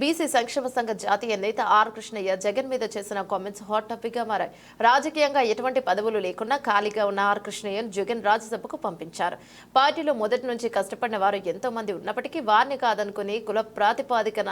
BC సంక్షేమ సంఘ జాతీయ నేత ఆర్ కృష్ణయ్య జగన్ మీద చేసిన కామెంట్స్ హాట్ టాపిక్గా మారాయి. రాజకీయంగా ఎటువంటి పదవులు లేకుండా ఖాళీగా ఉన్న ఆర్ కృష్ణయ్యను జగన్ రాజ్యసభకు పంపించారు. పార్టీలో మొదటి నుంచి కష్టపడిన వారు ఎంతో మంది ఉన్నప్పటికీ వారిని కాదనుకుని కుల ప్రాతిపాదికన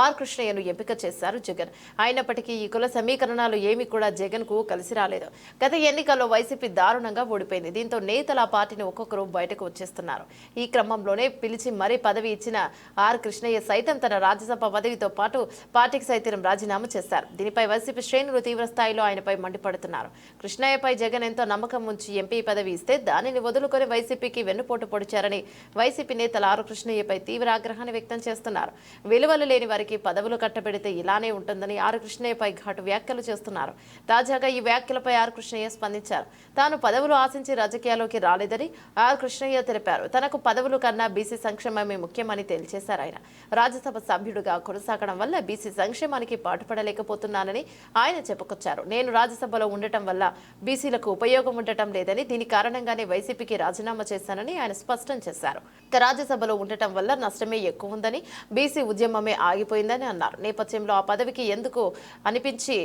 ఆర్ కృష్ణయ్యను ఎంపిక చేశారు జగన్. అయినప్పటికీ ఈ కుల సమీకరణాలు ఏమీ కూడా జగన్కు కలిసి రాలేదు. గత ఎన్నికల్లో వైసీపీ దారుణంగా ఓడిపోయింది. దీంతో నేతలు ఆ పార్టీని ఒక్కొక్కరు బయటకు వచ్చేస్తున్నారు. ఈ క్రమంలోనే పిలిచి మరీ పదవి ఇచ్చిన ఆర్ కృష్ణయ్య సైతం తన రాజ్యసభ పదవితో పాటు పార్టీకి సైతం రాజీనామా చేశారు. దీనిపై వైసీపీ శ్రేణులు తీవ్ర స్థాయిలో ఆయనపై మండిపడుతున్నారు. కృష్ణయ్యపై జగన్ ఎంతో నమ్మకం ఉంచి ఎంపీ పదవి ఇస్తే దానిని వదులుకొని వైసీపీకి వెన్నుపోటు పొడిచారని వైసీపీ నేతలు ఆరు కృష్ణయ్యపై తీవ్ర ఆగ్రహాన్ని వ్యక్తం చేస్తున్నారు. విలువలు లేని వారికి పదవులు కట్టబెడితే ఇలానే ఉంటుందని ఆరు కృష్ణయ్యపై ఘాటు వ్యాఖ్యలు చేస్తున్నారు. తాజాగా ఈ వ్యాఖ్యలపై ఆర్ కృష్ణయ్య స్పందించారు. తాను పదవులు ఆశించి రాజకీయాల్లోకి రాలేదని ఆర్ కృష్ణయ్య తెలిపారు. తనకు పదవులు కన్నా బీసీ సంక్షేమమే ముఖ్యమని తేల్చేశారు ఆయన. రాజ్యసభ సభ్యుడుగా కొనసాగడం వల్ల బీసీ సంక్షేమానికి పాటుపడలేకపోతున్నానని ఆయన చెప్పుకొచ్చారు. నేను రాజ్యసభలో ఉండటం వల్ల బీసీలకు ఉపయోగం ఉండటం లేదని దీని కారణంగానే వైసీపీకి రాజీనామా చేశానని ఆయన స్పష్టం చేశారు. ఇక రాజ్యసభలో ఉండటం వల్ల నష్టమే ఎక్కువ ఉందని బీసీ ఉద్యమమే ఆగిపోయిందని అన్నారు. నేపథ్యంలో ఆ పదవికి ఎందుకు అనిపించి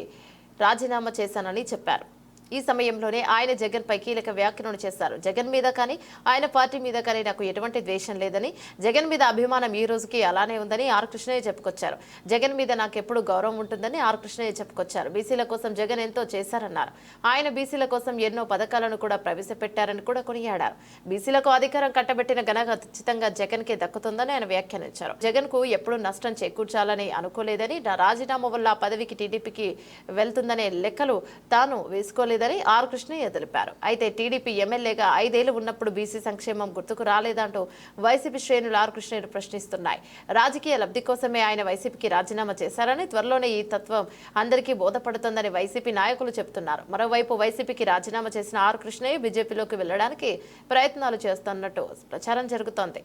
రాజీనామా చేశానని చెప్పారు. ఈ సమయంలోనే ఆయన జగన్ పై కీలక వ్యాఖ్యలను చేశారు. జగన్ మీద కానీ ఆయన పార్టీ మీద కానీ నాకు ఎటువంటి ద్వేషం లేదని జగన్ మీద అభిమానం ఈ రోజుకి అలానే ఉందని ఆర్ కృష్ణయ్య చెప్పుకొచ్చారు. జగన్ మీద నాకు ఎప్పుడు గౌరవం ఉంటుందని ఆర్ కృష్ణయ్య చెప్పుకొచ్చారు. బీసీల కోసం జగన్ ఎంతో చేశారన్నారు. ఆయన బీసీల కోసం ఎన్నో పథకాలను కూడా ప్రవేశపెట్టారని కూడా కొనియాడారు. బీసీలకు అధికారం కట్టబెట్టిన ఘనత ఖచ్చితంగా జగన్ కే దక్కుతుందని ఆయన వ్యాఖ్యానించారు. జగన్కు ఎప్పుడు నష్టం చేకూర్చాలని అనుకోలేదని రాజీనామా వల్ల పదవికి టీడీపీకి వెళ్తుందనే లెక్కలు తాను వేసుకోలేదని ఆర్ కృష్ణయ్య తెలిపారు. అయితే టీడీపీ ఎమ్మెల్యేగా ఐదేళ్ళు ఉన్నప్పుడు బీసీ సంక్షేమం గుర్తుకు రాలేదంటూ వైసీపీ శ్రేణులు ఆర్ కృష్ణయ్యను ప్రశ్నిస్తున్నాయి. రాజకీయ లబ్ధి కోసమే ఆయన వైసీపీకి రాజీనామా చేశారని త్వరలోనే ఈ తత్వం అందరికీ బోధపడుతుందని వైసీపీ నాయకులు చెబుతున్నారు మరోవైపు వైసీపీకి రాజీనామా చేసిన ఆర్ కృష్ణయ్య బీజేపీలోకి వెళ్ళడానికి ప్రయత్నాలు చేస్తున్నట్టు ప్రచారం జరుగుతోంది.